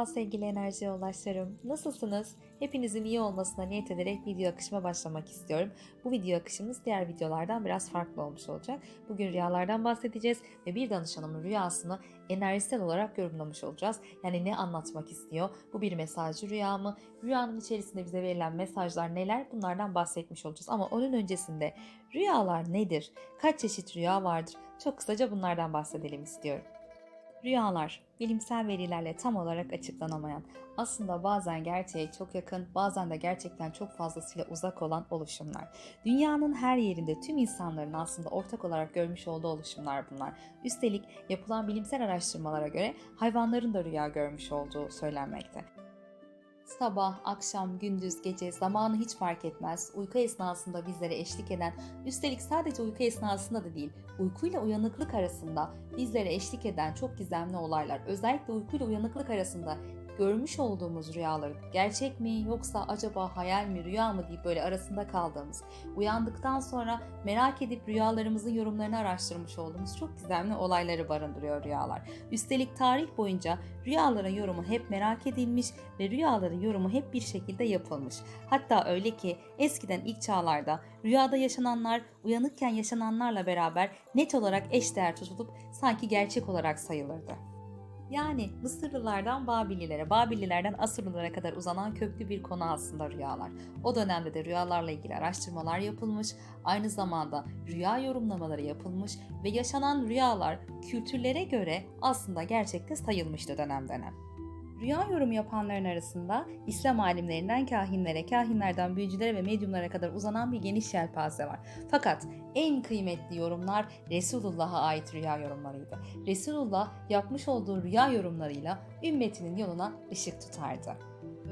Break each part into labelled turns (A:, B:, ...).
A: Merhaba sevgili enerji yoldaşlarım. Nasılsınız? Hepinizin iyi olmasına niyet ederek video akışıma başlamak istiyorum. Bu video akışımız diğer videolardan biraz farklı olmuş olacak. Bugün rüyalardan bahsedeceğiz ve bir danışanımın rüyasını enerjisel olarak yorumlamış olacağız. Yani ne anlatmak istiyor? Bu bir mesajcı rüya mı? Rüyanın içerisinde bize verilen mesajlar neler? Bunlardan bahsetmiş olacağız. Ama onun öncesinde rüyalar nedir? Kaç çeşit rüya vardır? Çok kısaca bunlardan bahsedelim istiyorum. Rüyalar, bilimsel verilerle tam olarak açıklanamayan, aslında bazen gerçeğe çok yakın, bazen de gerçekten çok fazlasıyla uzak olan oluşumlar. Dünyanın her yerinde tüm insanların aslında ortak olarak görmüş olduğu oluşumlar bunlar. Üstelik yapılan bilimsel araştırmalara göre hayvanların da rüya görmüş olduğu söylenmekte. Sabah, akşam, gündüz, gece zamanı hiç fark etmez. Uyku esnasında bizlere eşlik eden, üstelik sadece uyku esnasında da değil, uykuyla uyanıklık arasında bizlere eşlik eden çok gizemli olaylar, özellikle uykuyla uyanıklık arasında görmüş olduğumuz rüyaların gerçek mi yoksa acaba hayal mi rüya mı deyip böyle arasında kaldığımız, uyandıktan sonra merak edip rüyalarımızın yorumlarını araştırmış olduğumuz çok gizemli olayları barındırıyor rüyalar. Üstelik tarih boyunca rüyaların yorumu hep merak edilmiş ve rüyaların yorumu hep bir şekilde yapılmış. Hatta öyle ki eskiden ilk çağlarda rüyada yaşananlar uyanıkken yaşananlarla beraber net olarak eşdeğer tutulup sanki gerçek olarak sayılırdı. Yani Mısırlılardan Babililere, Babililerden Asırlılara kadar uzanan köklü bir konu aslında rüyalar. O dönemde de rüyalarla ilgili araştırmalar yapılmış, aynı zamanda rüya yorumlamaları yapılmış ve yaşanan rüyalar kültürlere göre aslında gerçekte sayılmıştı dönem dönem. Rüya yorum yapanların arasında İslam alimlerinden kahinlere, kahinlerden büyücülere ve medyumlara kadar uzanan bir geniş yelpaze var. Fakat en kıymetli yorumlar Resulullah'a ait rüya yorumlarıydı. Resulullah yapmış olduğu rüya yorumlarıyla ümmetinin yoluna ışık tutardı.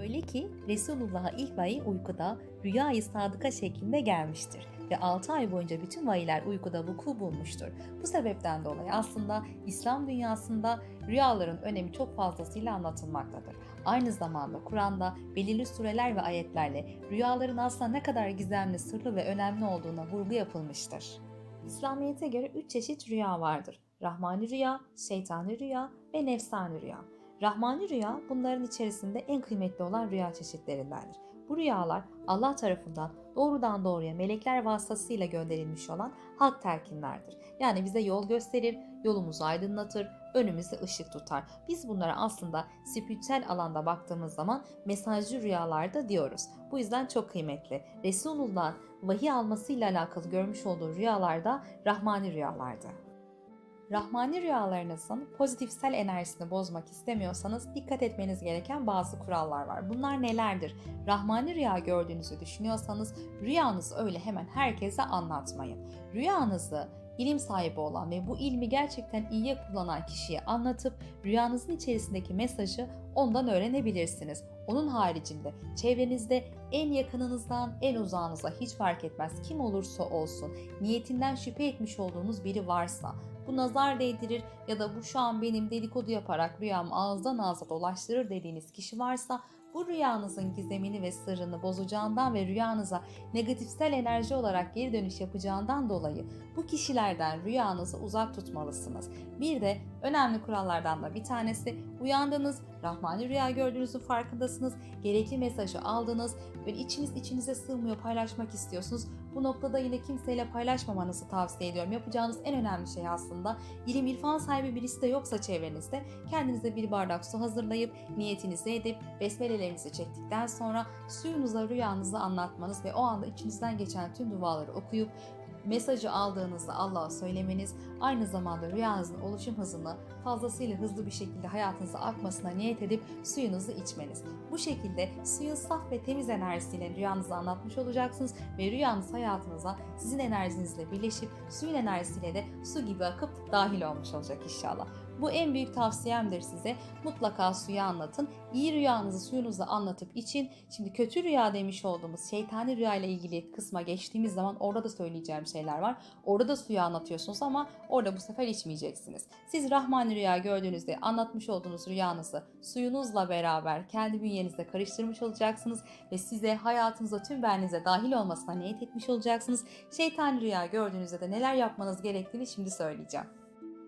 A: Öyle ki Resulullah'a ilk vahiy uykuda rüyayı sadıka şeklinde gelmiştir ve 6 ay boyunca bütün vahiyler uykuda vuku bulmuştur. Bu sebepten dolayı aslında İslam dünyasında rüyaların önemi çok fazlasıyla anlatılmaktadır. Aynı zamanda Kur'an'da belirli sureler ve ayetlerle rüyaların aslında ne kadar gizemli, sırlı ve önemli olduğuna vurgu yapılmıştır. İslamiyet'e göre 3 çeşit rüya vardır. Rahmani rüya, şeytani rüya ve nefsani rüya. Rahmani rüya bunların içerisinde en kıymetli olan rüya çeşitlerindendir. Bu rüyalar Allah tarafından doğrudan doğruya melekler vasıtasıyla gönderilmiş olan hak telkinlerdir. Yani bize yol gösterir, yolumuzu aydınlatır, önümüzde ışık tutar. Biz bunlara aslında spiritüel alanda baktığımız zaman mesajcı rüyalarda diyoruz. Bu yüzden çok kıymetli. Resulullah'ın vahiy almasıyla alakalı görmüş olduğu rüyalarda Rahmani rüyalardı. Rahmani rüyalarınızın pozitifsel enerjisini bozmak istemiyorsanız dikkat etmeniz gereken bazı kurallar var. Bunlar nelerdir? Rahmani rüya gördüğünüzü düşünüyorsanız rüyanızı öyle hemen herkese anlatmayın. Rüyanızı ilim sahibi olan ve bu ilmi gerçekten iyiye kullanan kişiye anlatıp rüyanızın içerisindeki mesajı ondan öğrenebilirsiniz. Onun haricinde çevrenizde en yakınınızdan en uzağınıza hiç fark etmez kim olursa olsun niyetinden şüphe etmiş olduğunuz biri varsa bu nazar değdirir ya da bu şu an benim dedikodu yaparak rüyamı ağızdan ağza dolaştırır dediğiniz kişi varsa bu rüyanızın gizemini ve sırrını bozacağından ve rüyanıza negatifsel enerji olarak geri dönüş yapacağından dolayı bu kişilerden rüyanızı uzak tutmalısınız. Bir de önemli kurallardan da bir tanesi uyandınız, rahmani rüya gördüğünüzün farkındasınız, gerekli mesajı aldınız ve içiniz içinize sığmıyor paylaşmak istiyorsunuz. Bu noktada yine kimseyle paylaşmamanızı tavsiye ediyorum. Yapacağınız en önemli şey aslında ilim irfan sahibi birisi de yoksa çevrenizde kendinize bir bardak su hazırlayıp niyetinizi edip besmelelerinizi çektikten sonra suyunuza rüyanızı anlatmanız ve o anda içinizden geçen tüm duaları okuyup mesajı aldığınızda Allah'a söylemeniz, aynı zamanda rüyanızın oluşum hızını fazlasıyla hızlı bir şekilde hayatınıza akmasına niyet edip suyunuzu içmeniz. Bu şekilde suyun saf ve temiz enerjisiyle rüyanızı anlatmış olacaksınız ve rüyanız hayatınıza sizin enerjinizle birleşip suyun enerjisiyle de su gibi akıp dahil olmuş olacak inşallah. Bu en büyük tavsiyemdir size. Mutlaka suyu anlatın. İyi rüyanızı suyunuza anlatıp için. Şimdi kötü rüya demiş olduğumuz şeytani rüya ile ilgili kısma geçtiğimiz zaman orada da söyleyeceğim şeyler var. Orada da suyu anlatıyorsunuz ama orada bu sefer içmeyeceksiniz. Siz Rahmani rüya gördüğünüzde anlatmış olduğunuz rüyanızı suyunuzla beraber kendi bünyenizde karıştırmış olacaksınız ve size hayatınıza tüm benliğinize dahil olmasına niyet etmiş olacaksınız. Şeytani rüya gördüğünüzde de neler yapmanız gerektiğini şimdi söyleyeceğim.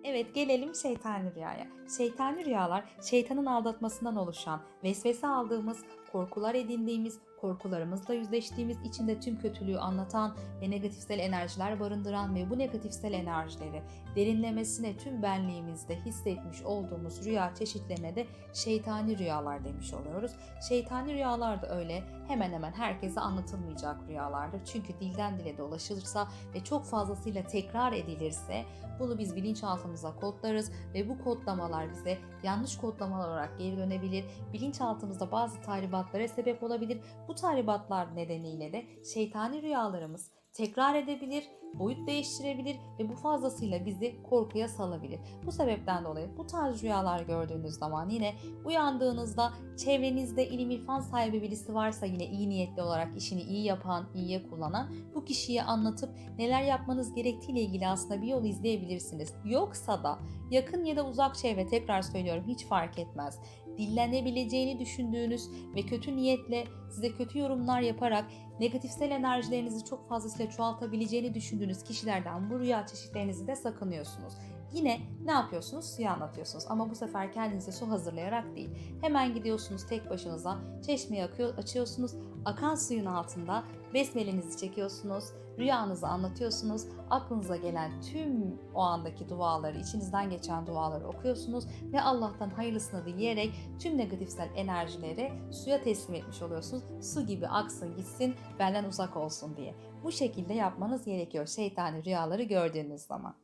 A: Evet gelelim şeytani rüyaya. Şeytani rüyalar şeytanın aldatmasından oluşan, vesvese aldığımız, korkular edindiğimiz, korkularımızla yüzleştiğimiz, içinde tüm kötülüğü anlatan ve negatifsel enerjiler barındıran ve bu negatifsel enerjileri derinlemesine tüm benliğimizde hissetmiş olduğumuz rüya çeşitlerine de şeytani rüyalar demiş oluyoruz. Şeytani rüyalar da öyle hemen hemen herkese anlatılmayacak rüyalardır. Çünkü dilden dile dolaşılırsa ve çok fazlasıyla tekrar edilirse bunu biz bilinçaltımıza kodlarız ve bu kodlamalar bize yanlış kodlamalar olarak geri dönebilir. Bilinçaltımızda bazı tahribatlara sebep olabilir. Bu tahribatlar nedeniyle de şeytani rüyalarımız tekrar edebilir, boyut değiştirebilir ve bu fazlasıyla bizi korkuya salabilir. Bu sebepten dolayı bu tarz rüyalar gördüğünüz zaman yine uyandığınızda çevrenizde ilim irfan sahibi birisi varsa yine iyi niyetli olarak işini iyi yapan, iyiye kullanan bu kişiye anlatıp neler yapmanız gerektiğiyle ilgili aslında bir yol izleyebilirsiniz. Yoksa da yakın ya da uzak çevre tekrar söylüyorum hiç fark etmez. Dillenebileceğini düşündüğünüz ve kötü niyetle size kötü yorumlar yaparak negatifsel enerjilerinizi çok fazlasıyla çoğaltabileceğini düşündüğünüz kişilerden bu rüya çeşitlerinizi de sakınıyorsunuz. Yine ne yapıyorsunuz? Suyu anlatıyorsunuz ama bu sefer kendinize su hazırlayarak değil. Hemen gidiyorsunuz tek başınıza çeşmeyi akıyor, açıyorsunuz. Akan suyun altında besmelenizi çekiyorsunuz. Rüyanızı anlatıyorsunuz. Aklınıza gelen tüm o andaki duaları, içinizden geçen duaları okuyorsunuz ve Allah'tan hayırlısını dileyerek tüm negatifsel enerjileri suya teslim etmiş oluyorsunuz. Su gibi aksın gitsin, benden uzak olsun diye. Bu şekilde yapmanız gerekiyor şeytani rüyaları gördüğünüz zaman.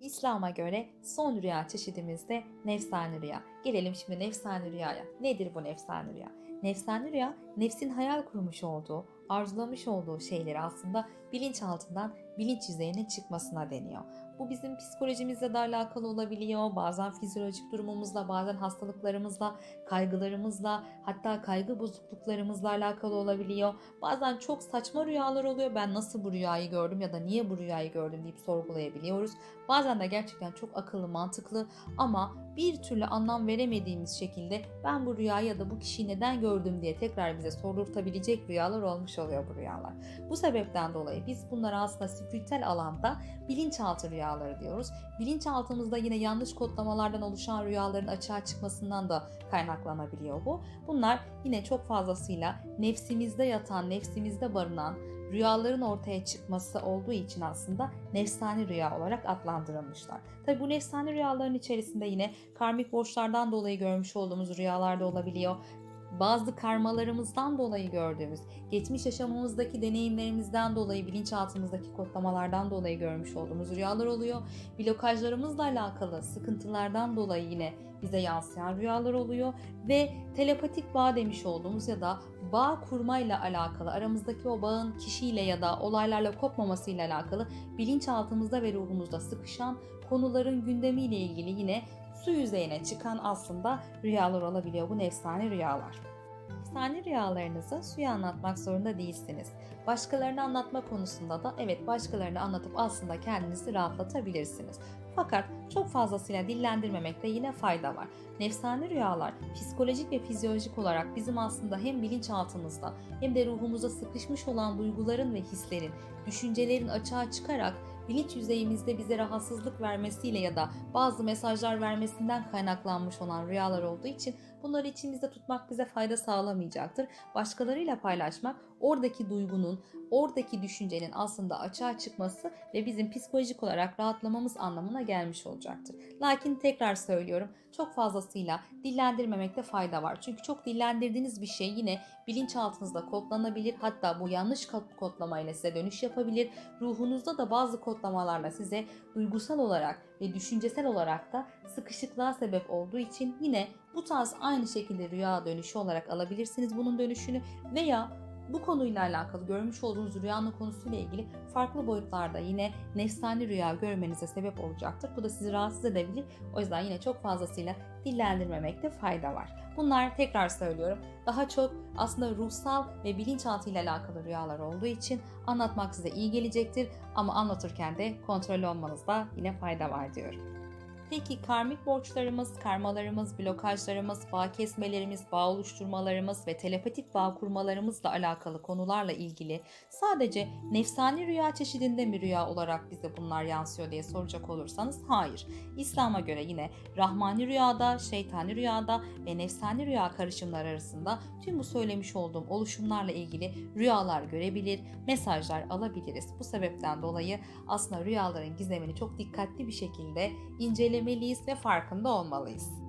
A: İslam'a göre son rüya çeşidimiz de nefsani rüya. Gelelim şimdi nefsani rüyaya. Nedir bu nefsani rüya? Nefsani rüya, nefsin hayal kurmuş olduğu, arzulamış olduğu şeyleri aslında bilinçaltından bilinç yüzeyine çıkmasına deniyor. Bu bizim psikolojimizle de alakalı olabiliyor. Bazen fizyolojik durumumuzla, bazen hastalıklarımızla, kaygılarımızla, hatta kaygı bozukluklarımızla alakalı olabiliyor. Bazen çok saçma rüyalar oluyor. Ben nasıl bu rüyayı gördüm ya da niye bu rüyayı gördüm deyip sorgulayabiliyoruz. Bazen de gerçekten çok akıllı, mantıklı ama bir türlü anlam veremediğimiz şekilde ben bu rüyayı ya da bu kişiyi neden gördüm diye tekrar bize sordurtabilecek rüyalar olmuş oluyor bu rüyalar. Bu sebepten dolayı biz bunları aslında spiritüel alanda bilinçaltı rüyaları diyoruz. Bilinçaltımızda yine yanlış kodlamalardan oluşan rüyaların açığa çıkmasından da kaynaklanabiliyor bu. Bunlar yine çok fazlasıyla nefsimizde yatan, nefsimizde barınan rüyaların ortaya çıkması olduğu için aslında nefsani rüya olarak adlandırılmışlar. Tabi bu nefsani rüyaların içerisinde yine karmik borçlardan dolayı görmüş olduğumuz rüyalar da olabiliyor. Bazı karmalarımızdan dolayı gördüğümüz, geçmiş yaşamımızdaki deneyimlerimizden dolayı, bilinçaltımızdaki kodlamalardan dolayı görmüş olduğumuz rüyalar oluyor. Blokajlarımızla alakalı sıkıntılardan dolayı yine bize yansıyan rüyalar oluyor ve telepatik bağ demiş olduğumuz ya da bağ kurmayla alakalı aramızdaki o bağın kişiyle ya da olaylarla kopmamasıyla alakalı bilinçaltımızda ve ruhumuzda sıkışan konuların gündemiyle ilgili yine su yüzeyine çıkan aslında rüyalar olabiliyor bu nefsane rüyalar. Nefsane rüyalarınızı suya anlatmak zorunda değilsiniz. Başkalarına anlatma konusunda da evet başkalarına anlatıp aslında kendinizi rahatlatabilirsiniz. Fakat çok fazlasıyla dillendirmemekte yine fayda var. Nefsane rüyalar psikolojik ve fizyolojik olarak bizim aslında hem bilinçaltımızda hem de ruhumuzda sıkışmış olan duyguların ve hislerin, düşüncelerin açığa çıkarak bilinç yüzeyimizde bize rahatsızlık vermesiyle ya da bazı mesajlar vermesinden kaynaklanmış olan rüyalar olduğu için bunları içimizde tutmak bize fayda sağlamayacaktır. Başkalarıyla paylaşmak oradaki duygunun, oradaki düşüncenin aslında açığa çıkması ve bizim psikolojik olarak rahatlamamız anlamına gelmiş olacaktır. Lakin tekrar söylüyorum çok fazlasıyla dillendirmemekte fayda var. Çünkü çok dillendirdiğiniz bir şey yine bilinçaltınızda kodlanabilir. Hatta bu yanlış kodlamayla size dönüş yapabilir. Ruhunuzda da bazı kodlamalarla size duygusal olarak ve düşüncesel olarak da sıkışıklığa sebep olduğu için yine bu tarz aynı şekilde rüya dönüşü olarak alabilirsiniz bunun dönüşünü veya bu konuyla alakalı görmüş olduğunuz rüyanın konusuyla ilgili farklı boyutlarda yine nefsani rüya görmenize sebep olacaktır. Bu da sizi rahatsız edebilir. O yüzden yine çok fazlasıyla dillendirmemekte fayda var. Bunlar tekrar söylüyorum daha çok aslında ruhsal ve bilinçaltı ile alakalı rüyalar olduğu için anlatmak size iyi gelecektir ama anlatırken de kontrollü olmanızda yine fayda var diyorum. Peki karmik borçlarımız, karmalarımız, blokajlarımız, bağ kesmelerimiz, bağ oluşturmalarımız ve telepatik bağ kurmalarımızla alakalı konularla ilgili sadece nefsani rüya çeşidinde mi rüya olarak bize bunlar yansıyor diye soracak olursanız hayır. İslam'a göre yine rahmani rüyada, şeytani rüyada ve nefsani rüya karışımlar arasında tüm bu söylemiş olduğum oluşumlarla ilgili rüyalar görebilir, mesajlar alabiliriz. Bu sebepten dolayı aslında rüyaların gizemini çok dikkatli bir şekilde incelemeliyiz ve farkında olmalıyız.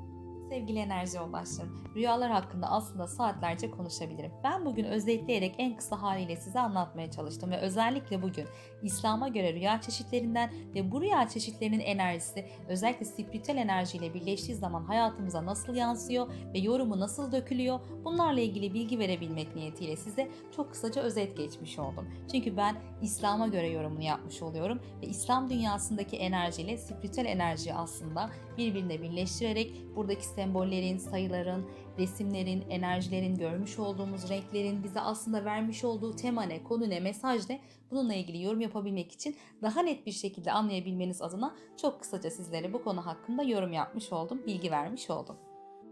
A: Sevgili enerji yoldaşlarım, rüyalar hakkında aslında saatlerce konuşabilirim. Ben bugün özetleyerek en kısa haliyle size anlatmaya çalıştım ve özellikle bugün İslam'a göre rüya çeşitlerinden ve bu rüya çeşitlerinin enerjisi özellikle spiritüel enerjiyle birleştiği zaman hayatımıza nasıl yansıyor ve yorumu nasıl dökülüyor bunlarla ilgili bilgi verebilmek niyetiyle size çok kısaca özet geçmiş oldum. Çünkü ben İslam'a göre yorumunu yapmış oluyorum ve İslam dünyasındaki enerjiyle spiritüel enerjiyi aslında birbirine birleştirerek buradaki sembollerin, sayıların, resimlerin, enerjilerin, görmüş olduğumuz renklerin bize aslında vermiş olduğu tema ne, konu ne, mesaj ne bununla ilgili yorum yapabilmek için daha net bir şekilde anlayabilmeniz adına çok kısaca sizlere bu konu hakkında yorum yapmış oldum, bilgi vermiş oldum.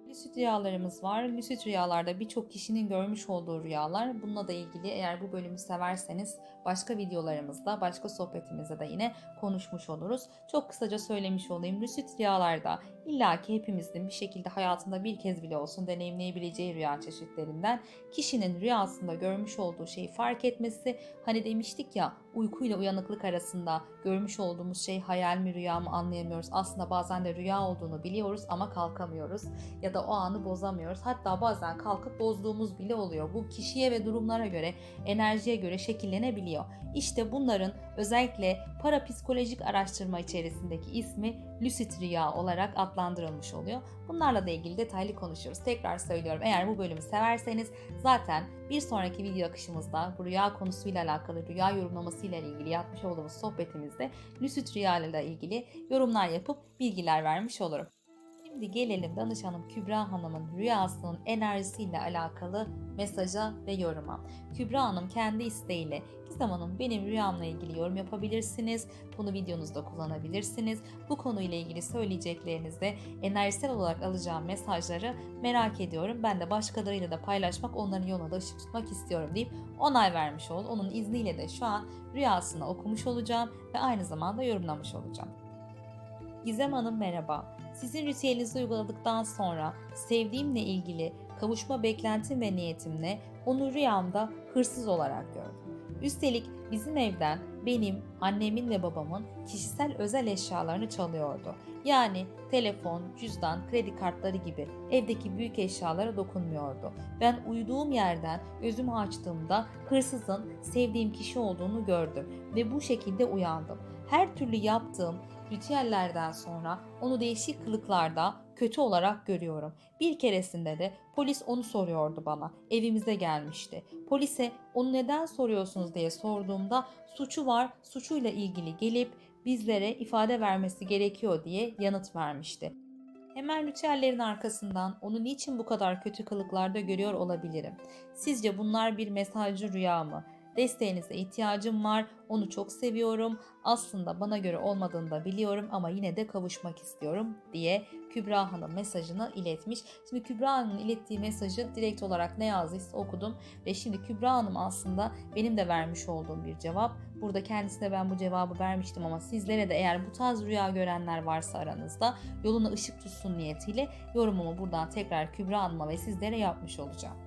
A: Lüsit rüyalarımız var. Lüsit rüyalarda birçok kişinin görmüş olduğu rüyalar. Bununla da ilgili eğer bu bölümü severseniz başka videolarımızda, başka sohbetimizde de yine konuşmuş oluruz. Çok kısaca söylemiş olayım. Lüsit rüyalarda illaki hepimizin bir şekilde hayatında bir kez bile olsun deneyimleyebileceği rüya çeşitlerinden kişinin rüyasında görmüş olduğu şeyi fark etmesi. Hani demiştik ya uykuyla uyanıklık arasında görmüş olduğumuz şey hayal mi rüya mı anlayamıyoruz. Aslında bazen de rüya olduğunu biliyoruz ama kalkamıyoruz ya da o anı bozamıyoruz. Hatta bazen kalkıp bozduğumuz bile oluyor. Bu kişiye ve durumlara göre, enerjiye göre şekillenebiliyor. İşte bunların özellikle parapsikolojik araştırma içerisindeki ismi lucid rüya olarak adlandırılmış oluyor. Bunlarla da ilgili detaylı konuşuyoruz. Tekrar söylüyorum eğer bu bölümü severseniz zaten bir sonraki video akışımızda bu rüya konusuyla alakalı rüya yorumlaması ile ilgili yapmış olduğumuz sohbetimizde lucid rüya ile ilgili yorumlar yapıp bilgiler vermiş olurum. Şimdi gelelim danışanım Kübra Hanım'ın rüyasının enerjisiyle alakalı mesaja ve yoruma. Kübra Hanım kendi isteğiyle Gizem Hanım benim rüyamla ilgili yorum yapabilirsiniz. Bunu videonuzda kullanabilirsiniz. Bu konuyla ilgili söyleyeceklerinizde enerjisel olarak alacağım mesajları merak ediyorum. Ben de başkalarıyla da paylaşmak, onların yoluna da ışık tutmak istiyorum deyip onay vermiş oldu. Onun izniyle de şu an rüyasını okumuş olacağım ve aynı zamanda yorumlamış olacağım. Gizem Hanım merhaba. Sizin ritüelinizi uyguladıktan sonra sevdiğimle ilgili kavuşma beklentim ve niyetimle onu rüyamda hırsız olarak gördüm. Üstelik bizim evden benim, annemin ve babamın kişisel özel eşyalarını çalıyordu. Yani telefon, cüzdan, kredi kartları gibi evdeki büyük eşyalara dokunmuyordu. Ben uyuduğum yerden gözümü açtığımda hırsızın sevdiğim kişi olduğunu gördüm ve bu şekilde uyandım. Her türlü yaptığım ritüellerden sonra onu değişik kılıklarda kötü olarak görüyorum. Bir keresinde de polis onu soruyordu bana. Evimize gelmişti. Polise onu neden soruyorsunuz diye sorduğumda suçu var, suçuyla ilgili gelip bizlere ifade vermesi gerekiyor diye yanıt vermişti. Hemen ritüellerin arkasından onu niçin bu kadar kötü kılıklarda görüyor olabilirim? Sizce bunlar bir mesajcı rüya mı? Desteğinize ihtiyacım var. Onu çok seviyorum. Aslında bana göre olmadığını da biliyorum ama yine de kavuşmak istiyorum diye Kübra Hanım mesajını iletmiş. Şimdi Kübra Hanım'ın ilettiği mesajı direkt olarak ne yazdıysa okudum ve şimdi Kübra Hanım aslında benim de vermiş olduğum bir cevap. Burada kendisine ben bu cevabı vermiştim ama sizlere de eğer bu tarz rüya görenler varsa aranızda yoluna ışık tutsun niyetiyle yorumumu buradan tekrar Kübra Hanım'a ve sizlere yapmış olacağım.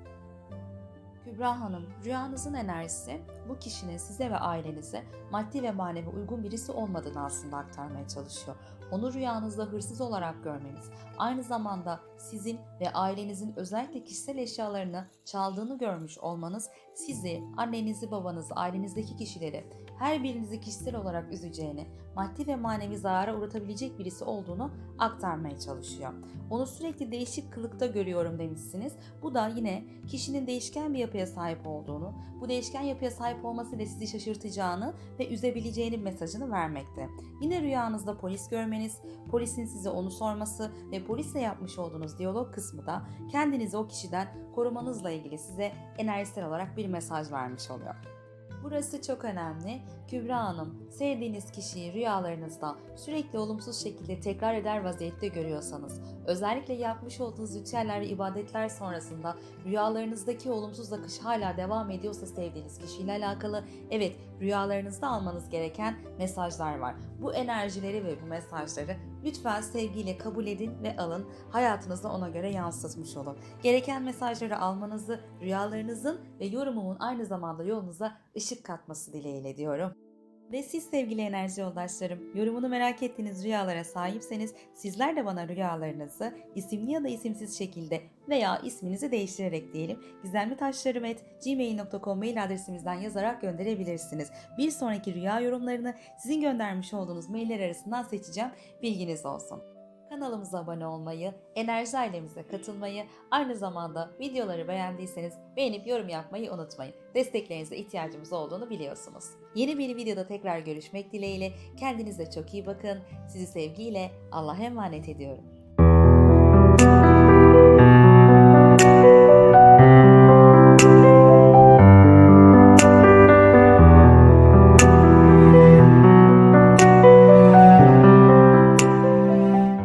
A: Kübra Hanım, rüyanızın enerjisi bu kişinin size ve ailenize maddi ve manevi uygun birisi olmadığını aslında aktarmaya çalışıyor. Onu rüyanızda hırsız olarak görmeniz, aynı zamanda sizin ve ailenizin özellikle kişisel eşyalarını çaldığını görmüş olmanız sizi, annenizi, babanızı, ailenizdeki kişileri her birinizi kişisel olarak üzeceğini, maddi ve manevi zarara uğratabilecek birisi olduğunu aktarmaya çalışıyor. Onu sürekli değişik kılıkta görüyorum demişsiniz. Bu da yine kişinin değişken bir yapıya sahip olduğunu, bu değişken yapıya sahip olması da sizi şaşırtacağını ve üzebileceğini mesajını vermekte. Yine rüyanızda polis görmeniz, polisin size onu sorması ve polisle yapmış olduğunuz diyalog kısmı da kendinizi o kişiden korumanızla ilgili size enerjisel olarak bir mesaj vermiş oluyor. Burası çok önemli. Kübra Hanım, sevdiğiniz kişiyi rüyalarınızda sürekli olumsuz şekilde tekrar eder vaziyette görüyorsanız, özellikle yapmış olduğunuz ritüeller ve ibadetler sonrasında rüyalarınızdaki olumsuz akış hala devam ediyorsa sevdiğiniz kişiyle alakalı, evet rüyalarınızda almanız gereken mesajlar var. Bu enerjileri ve bu mesajları lütfen sevgiyle kabul edin ve alın. Hayatınızda ona göre yansıtmış olun. Gereken mesajları almanızı, rüyalarınızın ve yorumumun aynı zamanda yolunuza ışık katması dileğiyle diyorum. Ve siz sevgili enerji yoldaşlarım, yorumunu merak ettiğiniz rüyalara sahipseniz sizler de bana rüyalarınızı isimli ya da isimsiz şekilde veya isminizi değiştirerek diyelim gizemli taşlarım gmail.com mail adresimizden yazarak gönderebilirsiniz. Bir sonraki rüya yorumlarını sizin göndermiş olduğunuz mailler arasından seçeceğim. Bilginiz olsun. Kanalımıza abone olmayı, enerji ailemize katılmayı, aynı zamanda videoları beğendiyseniz beğenip yorum yapmayı unutmayın. Desteklerinize ihtiyacımız olduğunu biliyorsunuz. Yeni bir videoda tekrar görüşmek dileğiyle kendinize çok iyi bakın. Sizi sevgiyle Allah'a emanet ediyorum.